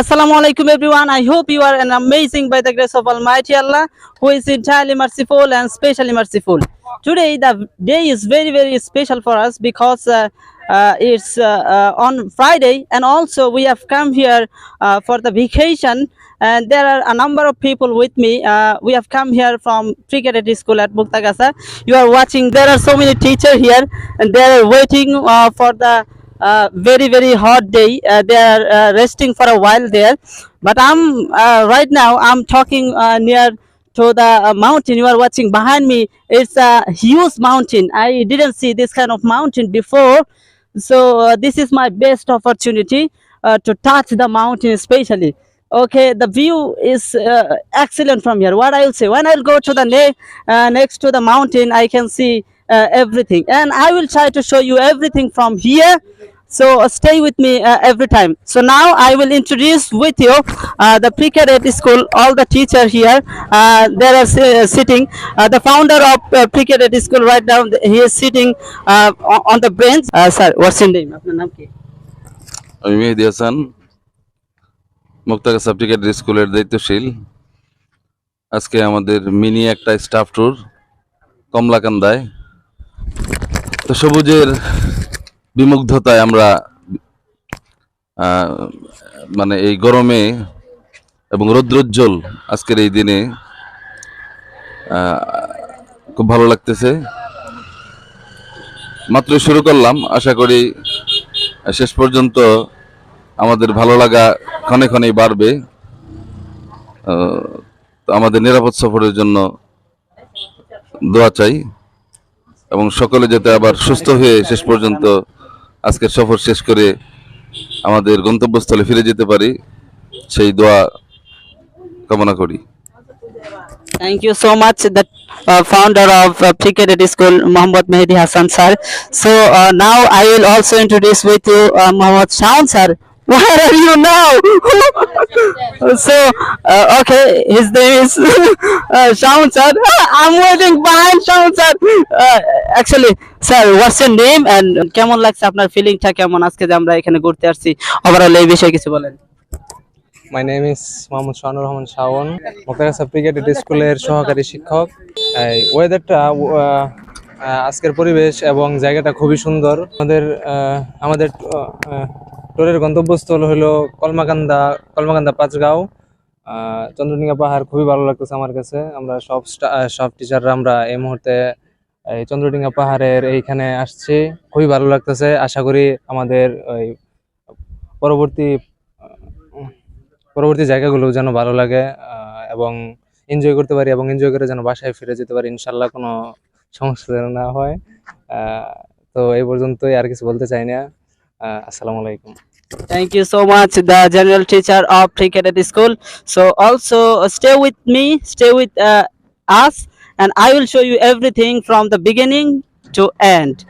Assalamu alaikum everyone. I hope you are an amazing by the grace of Almighty Allah who is entirely merciful and specially merciful. Today the day is very very special for us because uh, uh, it's uh, uh, on Friday and also we have come here uh, for the vacation and there are a number of people with me. Uh, we have come here from pre-cadet school at Muktagasa. You are watching. There are so many teachers here and they are waiting for the very very hot day. Uh, they are uh, resting for a while there. But i'm uh, right now i'm talking uh, near to the uh, mountain. You are watching. Behind me it's a huge mountain. I didn't see this kind of mountain before. So uh, this is my best opportunity uh, to touch the mountain especially. Okay the view is uh, excellent from here. What i will say when i'll go to the ne- uh, next to the mountain i can see uh, everything. And i will try to show you everything from here so uh, stay with me uh, every time so now i will introduce with you uh, the pre-cadet school all the teacher here uh, they are si- sitting uh, the founder of uh, pre-cadet school right now he is sitting uh, on the bench uh, sir what's your name আপনার নাম কি আমি মেহেদি হাসান মুক্তাগা সাবটিকেট স্কুলের দায়িত্বশীল আজকে আমাদের mini একটা staff tour কমলাকান্দায় তো সবুজের বিমুগ্ধতায় আমরা মানে এই গরমে এবং রৌদ্রোজ্জ্বল আজকের এই দিনে খুব ভালো লাগতেছে। মাত্র শুরু করলাম, আশা করি শেষ পর্যন্ত আমাদের ভালো লাগা ক্ষণে ক্ষণেই বাড়বে। আমাদের নিরাপদ সফরের জন্য দোয়া চাই এবং সকলে যাতে আবার সুস্থ হয়ে শেষ পর্যন্ত আজকের সফর শেষ করে আমাদের গন্তব্যস্থলে ফিরে যেতে পারি। সেই দোয়া কামনা করি। Thank you so much that founder of cricket school Mohammad Mehedi Hasan sir so now I will also introduce with you Mohammad Shahan sir Where are you now? So uh, okay, his name is uh, Shaun sir. I'm waiting behind Shaun sir. Uh, actually, sir, what's your name and কেমন লাগছে আপনার ফিলিংটা কেমন আজকে যে আমরা এখানে ঘুরতে আসছি ওভারঅল এই বিষয়ে কিছু বলেন my name is Mohammad Shahanur Rahman Shaon Muktagacha cricket স্কুলের সহকারী শিক্ষক ওয়েদারটা আজকের পরিবেশ এবং জায়গাটা খুবই সুন্দর আমাদের আমাদের টোরের গন্তব্যস্থল হলো কলমাকান্দা কলমাকান্দা পাঁচগাঁও। চন্দ্রডিঙ্গা পাহাড় খুবই ভালো লাগতেছে আমার কাছে। আমরা সব সব টিচাররা আমরা এই মুহূর্তে এই চন্দ্রডিঙ্গা পাহাড়ের এইখানে আসছি। খুবই ভালো লাগতেছে। আশা করি আমাদের ওই পরবর্তী পরবর্তী জায়গাগুলো যেন ভালো লাগে এবং এনজয় করতে পারি এবং এনজয় করে যেন বাসায় ফিরে যেতে পারি। ইনশাল্লাহ কোনো সমস্যা যেন না হয়। তো এই পর্যন্তই আর কিছু বলতে চাই না। আসসালামু আলাইকুম। Thank you so much, the general teacher of Pre-Cadet School. So also uh, stay with me, stay with uh, us, and I will show you everything from the beginning to end.